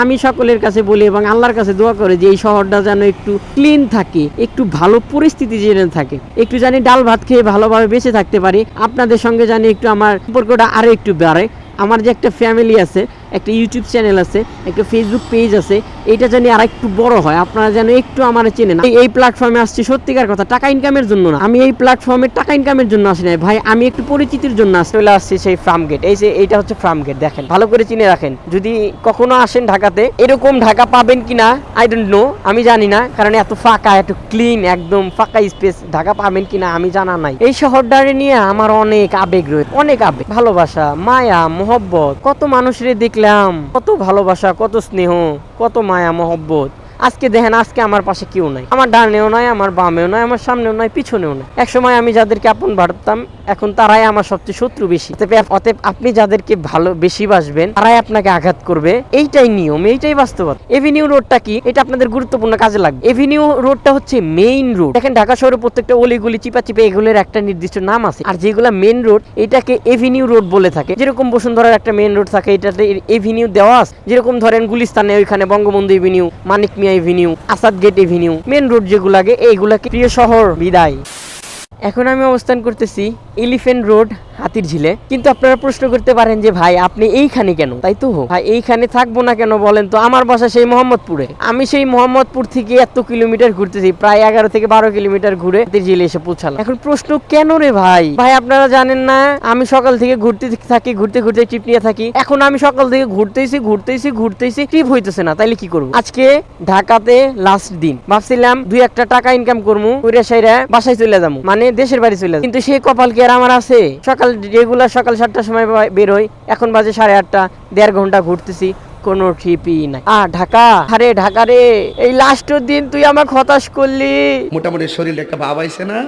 আমি সকলের কাছে বলি এবং আল্লাহর কাছে দোয়া করে যে এই শহরটা যেন একটু ক্লিন থাকে, একটু ভালো পরিস্থিতি যেন থাকে। একটু জানি ডাল ভাত খেয়ে ভালোভাবে বেঁচে থাকতে পারি। আপনাদের সঙ্গে জানি একটু আমার সম্পর্কটা আরও একটু বাড়ে। আমার যে একটা ফ্যামিলি আছে একটা ইউটিউব চ্যানেল আছে, একটা ফেসবুক পেজ আছে, এইটা জানি আর একটু বড় হয়, আপনারা যেন একটু আমার চেনেন। এই- প্ল্যাটফর্মে আসছি সত্যিকার কথা, টাকা ইনকামের জন্য না। আমি এই প্ল্যাটফর্মে টাকা ইনকামের জন্য আসি নাই। ভাই, আমি একটু পরিচিতির জন্য আসছি চলে আসছি সেই ফার্ম গেট এই যে, এইটা হচ্ছে ফার্ম গেট দেখেন। ভালো করে চিনে রাখেন। যদি কখনো আসেন ঢাকাতে, এরকম ঢাকা পাবেন কিনা আই ডোন্ট নো আমি জানি না, কারণ এত ফাঁকা, এত ক্লিন একদম ফাঁকা স্পেস ঢাকা পাবেন কিনা আমি জানা নাই। এই শহরটারে নিয়ে আমার অনেক আবেগ রয়েছে অনেক আবেগ। ভালোবাসা, মায়া, মহব্বত, কত মানুষের দেখলাম কত ভালোবাসা, কত স্নেহ, কত মায়া, মহব্বত। আজকে দেখেন, আজকে আমার পাশে কেউ নাই। আমার ডানেও নাই, আমার বামেও নয় আমার সামনেও নয় পিছনেও নাই। একসময় আমি যাদেরকে আপন ভাবতাম এখন তারাই আমার সবচেয়ে শত্রু বেশি। অতএব- আপনি যাদেরকে ভালো বেশি বাসবেন, তারাই আপনাকে আঘাত করবে। এইটাই নিয়ম, এইটাই বাস্তবতা। এভিনিউ রোডটা কি? এটা আপনাদের গুরুত্বপূর্ণ কাজে লাগবে। এভিনিউ রোডটা হচ্ছে মেইন রোড দেখেন ঢাকা শহরে প্রত্যেকটা অলিগুলি চিপা চিপে এগুলোর একটা নির্দিষ্ট নাম আছে। আর যেগুলা মেইন রোড এটাকে এভিনিউ রোড বলে থাকে। যেরকম বসুন্ধরার একটা মেইন রোড থাকে, এটাতে এভিনিউ দেওয়া আছে। যেরকম ধরেন গুলিস্তানে ওইখানে Bangabandhu avenue Manik Mia avenue Asad gate avenue main road যেগুলাকে এইগুলাকে প্রিয় শহর বিদায়। এখন আমি অবস্থান করতেছি এলিফেন্ট রোড হাতির ঝিলে। কিন্তু আপনারা প্রশ্ন করতে পারেন যে, ভাই, আপনি এইখানে কেন? তাই তো ভাই, এইখানে থাকব না কেন বলেন তো? আমার বাসা সেই মোহাম্মদপুরে। আমি সেই মোহাম্মদপুর থেকে এত কিলোমিটার ঘুরতেছি, প্রায় এগারো থেকে বারো কিলোমিটার ঘুরে হাতির ঝিলে এসে পৌঁছালাম। এখন প্রশ্ন, কেন রে ভাই? ভাই, আপনারা জানেন না, আমি সকাল থেকে ঘুরতে থাকি, ঘুরতে ঘুরতে ট্রিপ নিয়ে থাকি। এখন আমি সকাল থেকে ঘুরতেছি ঘুরতেছি ঘুরতেছি ট্রিপ হইতেছে না। তাইলে কি করব? আজকে ঢাকাতে লাস্ট দিন। ভাবছিলাম দুই একটা টাকা ইনকাম করব সাইরা বাসায় চলে যাব মানে দেশের বাড়ি চলে যাব কিন্তু সেই কপাল কি আর আমার আছে? সকাল রেগুলার সকাল সাতটার সময় বেরোই। এখন বাজে সাড়ে আটটা দেড় ঘণ্টা ঘুরতেছি। কোনো ট্রিপই নাই। আ ঢাকা? আরে ঢাকা রে এই লাস্টের দিন তুই আমাকে হতাশ করলি। মোটামুটি শরীর একটা ভাব আইছে না?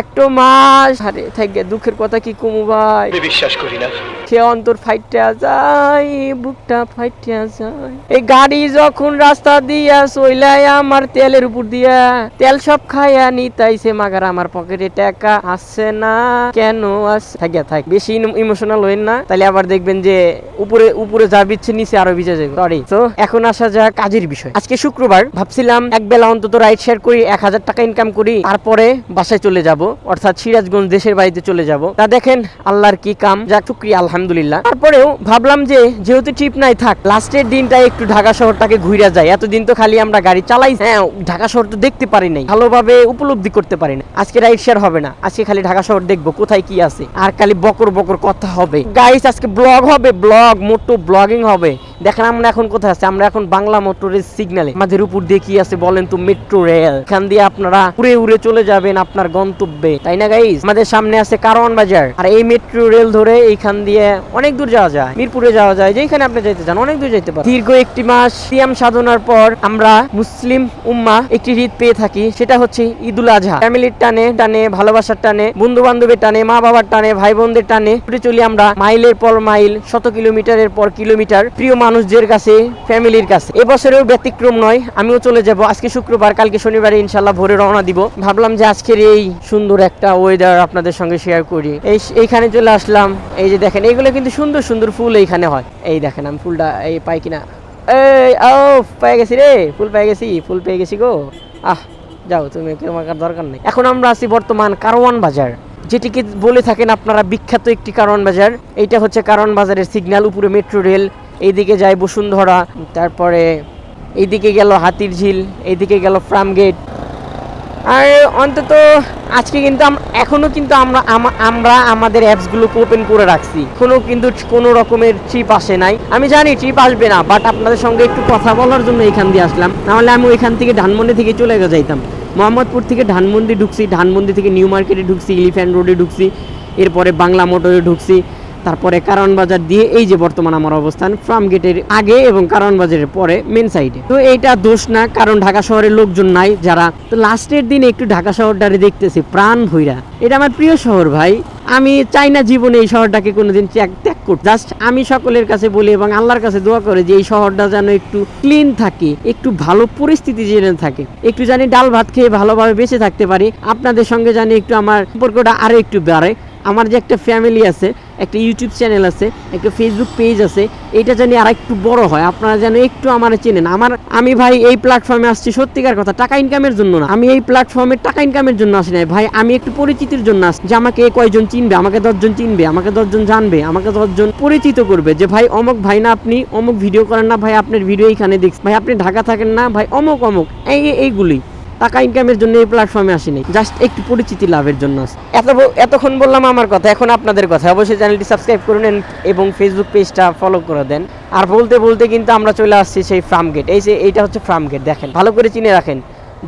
একটো মাস। আরে থাকে দুঃখের কথা কি কমু ভাই? বিশ্বাস করি না। সে অন্তর ফাইটা যায়, বুকটা ফাইটা যায়। এই গাড়ি যখন রাস্তা দিয়া চইলাই আমার তেলের উপর দিয়া, তেল সব খাইয়া নিতাইছে, মাগার আমার পকেটে টাকা আসছে না, কেন আসছে থাকে থাক বেশি ইমোশনাল হইন না। তাহলে আবার দেখবেন যে উপরে উপরে যা বিচ্ছে নিচে আরও ভিজে যাবে সরি তো এখন আসা যাক কাজের বিষয়। আজকে শুক্রবার, ভাবছিলাম এক বেলা অন্তত রাইড শেয়ার করি, এক হাজার টাকা ইনকাম করি, তারপরে বাসায় চলে যাব, অর্থাৎ সিরাজগঞ্জ দেশের বাড়িতে চলে যাব। তা দেখেন, আল্লাহর কি কাম? যা শুক্রিয়া আলহামদুলিল্লাহ। তারপরেও ভাবলাম যে, যেহেতু ট্রিপ নাই থাক লাস্টের দিনটা একটু ঢাকা শহরটাকে ঘুরে যায় এতদিন তো খালি আমরা গাড়ি চালাই হ্যাঁ ঢাকা শহর তো দেখতে পারি নাই। ভালোভাবে উপলব্ধি করতে পারি না আজকে রাইড শেয়ার হবে না। আজকে খালি ঢাকা শহর দেখব, কোথায় কি আছে। আর খালি বকর বকর কথা হবে। গাইস আজকে ব্লগ হবে ব্লগ মোটো ব্লগিং হবে। দেখেন আমরা এখন কোথায় আছি? আমরা এখন বাংলা মোটরের সিগন্যালে আমাদের উপর দিয়ে কি আছে বলেন তো মেট্রো রেল এখান দিয়ে আপনারা উড়ে উড়ে চলে যাবেন আপনার গন্তব্যে। তাই না গাইস আমাদের সামনে আছে কারওয়ান বাজার। আর এই মেট্রো রেল ধরে এইখান দিয়ে অনেক দূর যাওয়া যায়। মিরপুরে যাওয়া যায় যেখানে আপনি যেতে চান, অনেক দূর যেতে পারেন। দীর্ঘ একটি মাস সিয়াম সাধনার পর আমরা মুসলিম উম্মা একটি ঈদ পেয়ে থাকি। সেটা হচ্ছে ঈদুল আজহা। ফ্যামিলির টানে টানে, ভালোবাসার টানে বন্ধু বান্ধবের টানে মা বাবার টানে ভাই বোনদের টানে ছুটে চলি আমরা মাইলের পর মাইল, শত কিলোমিটারের পর কিলোমিটার। প্রিয় মানুষদের কাছে, ফ্যামিলির কাছে। এবছরেও ব্যতিক্রম নয়, আমিও চলে যাব। আজকে শুক্রবার, কালকে শনিবারে ইনশাল্লাহ ভোরে রওনা দিব। ভাবলাম যে আজকের এই সুন্দর একটা ওয়েদার আপনাদের সঙ্গে শেয়ার করি। এই এইখানে চলে আসলাম। এই যে দেখেন এইগুলো কিন্তু সুন্দর সুন্দর ফুল এইখানে হয়। এই দেখেন, আমি ফুলটা, এই পাই কিনা? এই, ও পেয়ে গেছি রে। ফুল পেয়ে গেছি, ফুল পেয়ে গেছি গো। আহ, যাও, তুমি তোমার দরকার নেই। এখন আমরা আছি বর্তমান কারওয়ান বাজার। যেটিকে বলে থাকেন আপনারা বিখ্যাত একটি কারওয়ান বাজার। এইটা হচ্ছে কারওয়ান বাজারের সিগন্যাল উপরে মেট্রো রেল এইদিকে যায় বসুন্ধরা, তারপরে এইদিকে গেল হাতির ঝিল এইদিকে গেল ফার্ম গেট আর অন্তত আজকে কিন্তু আম- এখনও কিন্তু আমরা আমরা আমাদের অ্যাপসগুলোকে ওপেন করে রাখছি। কোনো কিন্তু কোনো রকমের ট্রিপ আসে নাই। আমি জানি ট্রিপ আসবে না বাট আপনাদের সঙ্গে একটু কথা বলার জন্য এখান দিয়ে আসলাম। নাহলে আমি ওইখান থেকে ধানমন্ডি থেকে চলে যাইতাম। মোহাম্মদপুর থেকে ধানমন্ডি ঢুকছি, ধানমন্ডি থেকে নিউ মার্কেটে ঢুকছি ইলিফ্যান্ট রোডে ঢুকছি, এরপরে বাংলা মোটরে ঢুকছি। তারপরে কারণ বাজার দিয়ে এই যে বর্তমান আমার অবস্থান ফার্ম গেটের আগে এবং কারণ বাজারের পরে মেন সাইডে তো এইটা দোষ না, কারণ ঢাকা শহরের লোকজন নাই যারা তো লাস্টের দিনে একটু ঢাকা শহরটারে দেখতেছি, প্রাণ ভৈরা এটা আমার প্রিয় শহর ভাই। আমি চাই না জীবনে এই শহরটাকে কোনোদিন ত্যাগ ত্যাগ করতে। জাস্ট আমি সকলের কাছে বলি এবং আল্লাহর কাছে দোয়া করে যে এই শহরটা যেন একটু ক্লিন থাকে, একটু ভালো পরিস্থিতি যেন থাকে। একটু জানি ডাল ভাত খেয়ে ভালোভাবে বেঁচে থাকতে পারি। আপনাদের সঙ্গে জানি একটু আমার সম্পর্কটা আরও একটু বাড়ে। আমার যে একটা ফ্যামিলি আছে, একটা ইউটিউব চ্যানেল আছে, একটা ফেসবুক পেজ আছে এটা যেন আর একটু বড় হয়। আপনারা যেন একটু আমার চেনেন। আমার, আমি ভাই এই প্ল্যাটফর্মে আসছি সত্যিকার কথা, টাকা ইনকামের জন্য না। আমি এই প্ল্যাটফর্মে টাকা ইনকামের জন্য আসি নাই। ভাই, আমি একটু পরিচিতির জন্য আসছি যে আমাকে কয়জন চিনবে, আমাকে দশজন চিনবে, আমাকে দশজন জানবে, আমাকে দশজন পরিচিত করবে যে, ভাই, অমুক ভাই না আপনি, অমুক ভিডিও করেন না, ভাই, আপনার ভিডিও এইখানে দেখছি। ভাই, আপনি ঢাকা থাকেন না, ভাই, অমুক অমুক এই- এইগুলি। টাকা ইনকামের জন্য এই প্ল্যাটফর্মে আসিনি। জাস্ট একটু পরিচিতি লাভের জন্য এত এতক্ষণ বললাম আমার কথা, এখন আপনাদের কথা। অবশ্যই চ্যানেলটি সাবস্ক্রাইব করে নেন এবং ফেসবুক পেজটা ফলো করে দেন। আর বলতে বলতে কিন্তু আমরা চলে আসছি সেই ফার্ম গেট এই যে, এইটা হচ্ছে ফার্ম গেট দেখেন। ভালো করে চিনে রাখেন।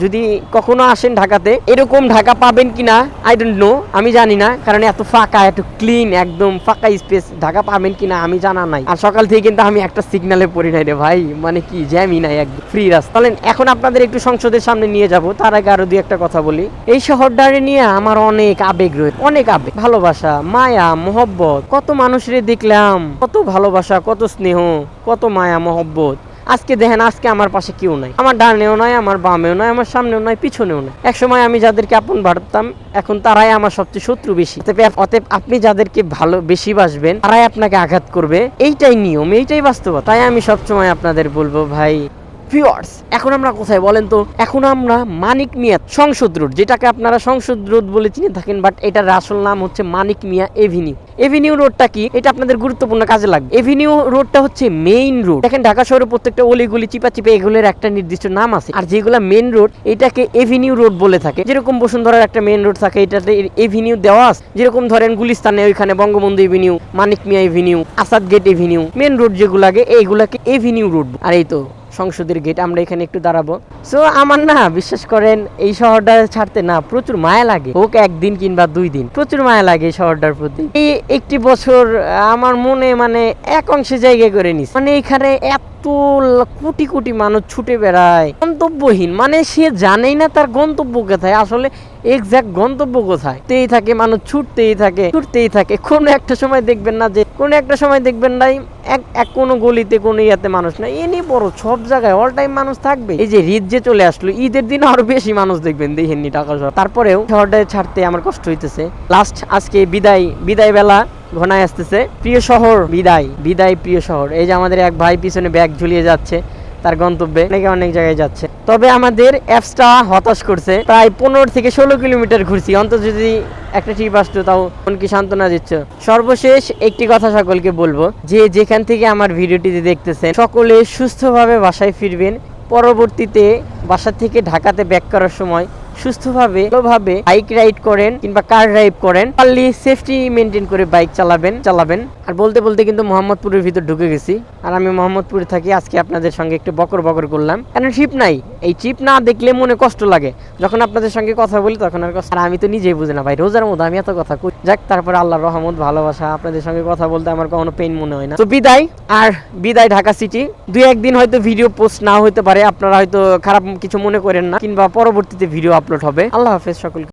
যদি কখনো আসেন ঢাকাতে, এরকম ঢাকা পাবেন কিনা আই ডোন্ট নো আমি জানি না, কারণ এত ফাঁকা, এত ক্লিন একদম ফাঁকা স্পেস ঢাকা পাবেন কিনা আমি জানা নাই। আর সকাল থেকে কিন্তু আমি একটা সিগনালে পড়ি নাই রে ভাই মানে কি, জ্যামই নাই একদম ফ্রি রাস্তা। বলেন এখন আপনাদের একটু সংসদের সামনে নিয়ে যাব, তার আগে আরও দুই একটা কথা বলি। এই শহরটারে নিয়ে আমার অনেক আবেগ রয়েছে অনেক আবেগ, ভালোবাসা, মায়া, মহব্বত, কত মানুষরে দেখলাম, কত ভালোবাসা, কত স্নেহ, কত মায়া, মহব্বত। আজকে দেখেন, আজকে আমার পাশে কেউ নাই। আমার ডানেও নাই, আমার বামেও নাই, আমার সামনেও নাই, পিছনেও নাই। একসময় আমি যাদেরকে আপন ভাবতাম এখন তারাই আমার সবচেয়ে শত্রু বেশি। অতএব আপনি যাদেরকে ভালো বেশি বাসবেন, তারাই আপনাকে আঘাত করবে। এইটাই নিয়ম, এইটাই বাস্তবতা। তাই আমি সবসময় আপনাদের বলব, ভাই ভিউয়ার্স এখন আমরা কোথায় বলেন তো? এখন আমরা মানিক মিয়া সংসদ রোড, যেটাকে আপনারা সংসদ রোড বলে চিনে থাকেন বাট এটার আসল নাম হচ্ছে মানিক মিয়া এভিনিউ। এভিনিউ রোডটা কি? এটা আপনাদের গুরুত্বপূর্ণ কাজে লাগবে। এভিনিউ রোডটা হচ্ছে মেইন রোড দেখেন, ঢাকা শহরে প্রত্যেকটা অলিগুলি চিপা চিপে এগুলোর একটা নির্দিষ্ট নাম আছে। আর যেগুলা মেইন রোড এটাকে এভিনিউ রোড বলে থাকে। যেরকম বসুন্ধরার একটা মেইন রোড থাকে, এটাতে এভিনিউ দেওয়া আছে। যেরকম ধরেন, গুলিস্তানে ওইখানে Bangabandhu avenue Manik Mia avenue Asad gate avenue main road যেগুলাকে এইগুলাকে এভিনিউ রোড আর এই তো সংসদের গেট আমরা এখানে একটু দাঁড়াবো। সো আমার না, বিশ্বাস করেন, এই শহরটা ছাড়তে না, প্রচুর মায়া লাগে। হোক একদিন কিংবা দুই দিন, প্রচুর মায়া লাগে এই শহরটার প্রতি। এই একটি বছর আমার মনে মানে এক অংশে জায়গা করে নিস মানে এখানে এত কোটি কোটি মানুষ ছুটে বেড়ায়। গন্তব্যহীন। মানে সে জানেই না তার গন্তব্য কোথায়। আসলে এক্সাক্ট গন্তব্য কোথায়? তেই থাকে, মানুষ ছুটতেই থাকে ছুটতেই থাকে। কোনো একটা সময় দেখবেন না যে, কোনো একটা সময় দেখবেন নাই, এক এক কোনো গলিতে, কোনো ইয়াতে মানুষ নাই। এনি বড় সব জায়গায় অল টাইম মানুষ থাকবে। এই যে ঈদ যে চলে আসলো, ঈদের দিন আরও বেশি মানুষ দেখবেন দেখেননি টাকা শহর তারপরেও শহরটা ছাড়তে আমার কষ্ট হইতেছে। লাস্ট আজকে বিদায় বিদায় বেলা ঘনায় আসতেছে। প্রিয় শহর, বিদায়। বিদায় প্রিয় শহর। এই যে আমাদের এক ভাই পিছনে ব্যাগ ঝুলিয়ে যাচ্ছে, তার গন্তব্যে। অনেকে অনেক জায়গায় যাচ্ছে। তবে আমাদের অ্যাপসটা হতাশ করছে। প্রায় পনেরো থেকে ষোলো কিলোমিটার ঘুরছি। অন্তত যদি একটা ট্রিপ আসতো, তাও মনকে সান্ত্বনা দিচ্ছ? সর্বশেষ একটি কথা সকলকে বলব। যে যেখান থেকে আমার ভিডিওটিতে দেখতেছেন, সকলে সুস্থভাবে বাসায় ফিরবেন। পরবর্তীতে বাসা থেকে ঢাকাতে ব্যাক করার সময় সুস্থভাবে, ভালোভাবে বাইক রাইড করেন কিংবা কার ড্রাইভ করেন, পারলি সেফটি মেনটেন করে বাইক চালাবেন চালাবেন। আর বলতে বলতে কিন্তু মোহাম্মদপুরের ভিতর ঢুকে গেছি। আর আমি মোহাম্মদপুরে থাকি, আজকে আপনাদের সঙ্গে একটু বকর বকর করলাম। কারণ ট্রিপ নাই। এই ট্রিপ না দেখলে মনে কষ্ট লাগে। যখন আপনাদের সঙ্গে কথা বলি, তখন আর কষ্ট আর আমি তো নিজেই বুঝি না ভাই। রোজার মধ্যে আমি এত কথা কই। যাক, তারপরে আল্লাহর রহমত, ভালোবাসা, আপনাদের সঙ্গে কথা বলতে আমার কখনো পেন মনে হয় না। তো বিদায়। আর বিদায় ঢাকা সিটি দুই একদিন হয়তো ভিডিও পোস্ট না হতে পারে। আপনারা হয়তো খারাপ কিছু মনে করেন না। কিংবা পরবর্তীতে ভিডিও আপলোড হবে। আল্লাহ হাফেজ সকলকে।